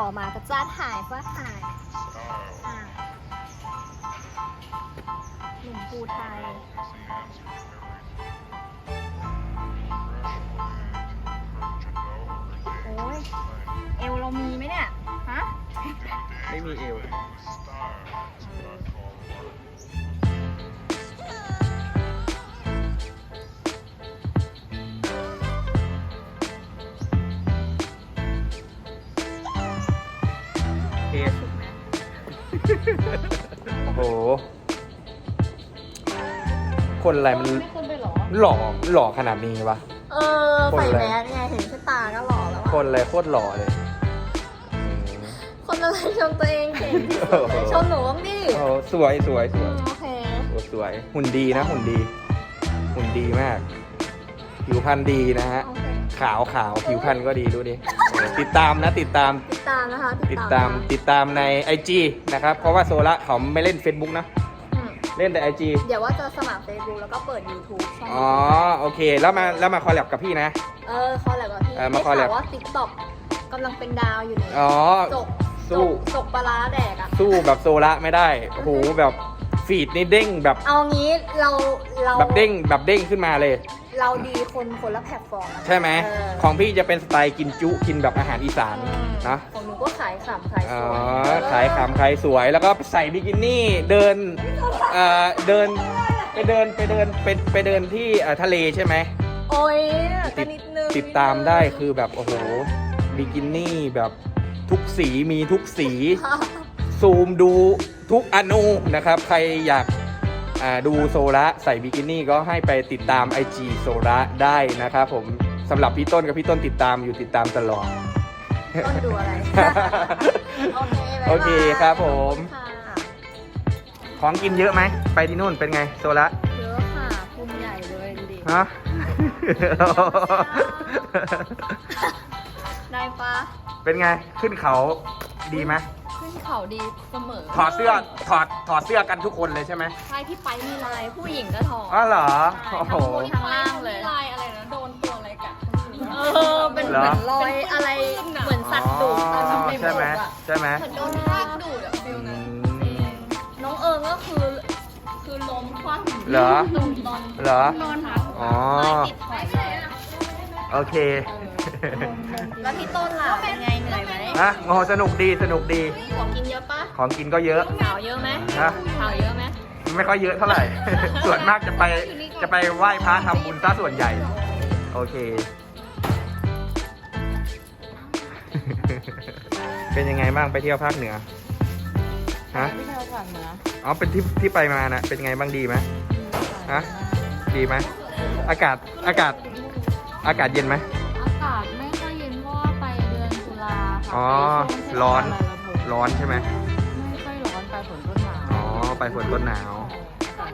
ขอมาก็จะถ่ายก็ถ่ายอะหนุ่มภูไทยโอ้ยเอวเรามีไหมเนี่ย ฮะ ไม่มีเอวเสโอ้โห คนอะไรมันไม่คนไปหรอ หล่อหล่อขนาดนี้วะ เออคนใส่อะไรแมสไงเห็นแค่ตาก็หล่อแล้วคอะนอะไรโคตรหล่อเลยอืมคนอะไรชมตัวเองเก่งที่สุดเลยชมหนูบ้างดิโอ้สวยสวยสอืวย มโอเค โอ้สวย หุ่นดีนะ หุ่นดี หุ่นดีมากผิวพรรณดีนะฮะ โอเค ขาวขาวผิวพรรณก็ดีดูดิเออติดตามนะติดตาม ติดตามนะคะติดตามติดตามใน IG นะครับ เพราะว่าโซละเขาไม่เล่น Facebook นะ อืมเล่นแต่ IG เดี๋ยวว่าจะสมัคร Facebook แล้วก็เปิด YouTube ช่อง อ๋อ โอเค แล้วมาแล้วมาคอลแลบกับพี่นะ เออคอลแลบกับพี่เออมาคอลแลบ ได้ข่วว่า TikTok กำลังเป็นดาวอยู่นี่อ๋อ จกสู้ จกจกปลาร้าแดกอะสู้แบบโซละไม่ได้โอ้โหแบบ ฟีดนี่เด้งแบบเอางี้เราเราแบบเด้งแบบเด้งขึ้นมาเลย เราดีคนคนละแพลตฟอร์มอะใช่ไหม เออของพี่จะเป็นสไตล์กินจุกินแบบอาหารอีสานอืมนะของหนูก็ขายขำขายสอ๋อวยขายขำขายสวยแล้วก็ใส่บิกินี่เดินเอ่อเดินไปเดินไปเดินไปไปเดินที่เอ่อทะเลใช่ไหม โอ้ยติก็ดนิดนึงติดตามได้คือแบบ โอ้โหบิกินี่แบบทุกสีมีทุกสี ซูมดู ทุกอนูนะครับใครอยากอ่าดูโซระใส่บิกินี่ก็ให้ไปติดตาม IG โซระได้นะครับผมสำหรับพี่ต้นกับพี่ต้นติดตามอยู่ติดตามตลอด ต้นดูอะไร โอเคบ๊ายบายโอเคครับผมค่ะของกินเยอะไหม ไปที่นู่นเป็นไงโซระเยอะค่ะพุงใหญ่เลยดูดิฮะได้ปะเป็นไงขึ้นเขาดีไหมขึ้น เขาดีเสมอถอดเสื้อถอดถอดเสื้อกันทุกคนเลยใช่ไหมใช่ที่ไปมีลายผู้หญิงก็ถอดอ๋อเหรอใช่โอ้โหทั้งบนทั้งล่างเลย ลายอะไรนะโดนตัวอะไรกัดเออเป็นเหรเหอมือนรอยอะไรเหมือนสัตว์ดุอ๋อตามในใช่ไหมบกอะใช่ไหมเหมือนโดนลากดูดอะฟิลอืนั้นมน้องเอิงก็คือคือล้มคว่ำเหรอโดนตอนเหรอ นอนหักอ๋อไม้ติดหอยเลยโอเค แล้วพี่ต้นล่ะเป็นไง เหนื่อยไหมอะโอ้โหสนุกดีสนุกดี ของกินเยอะปะของกินก็เยอะ ข่าวเยอะไหมฮะ ข่าวเยอะไหมไม่ค่อยเยอะเท่าไหร่ ส่วนมากจะไปจะไปไหว้พระทำบุญซะส่วนใหญ่ โอเค เป็นยังไงบ้างไปเที่ยวภาคเหนือ ฮะ ไม่เท่ากันนะอ๋อ เป็นที่ที่ไปมานะเป็นไงบ้างดีไหมฮะ ดีไหม อากาศอากาศ อากาศเย็นไหม อากาศ ค่ะอ๋อไปช่วงเทศกาลร้อนลอยกระทงร้อนใช่ไหมไม่ค่อยร้อนไปฝนต้นหนาวอ๋อไปฝนต้นหนาว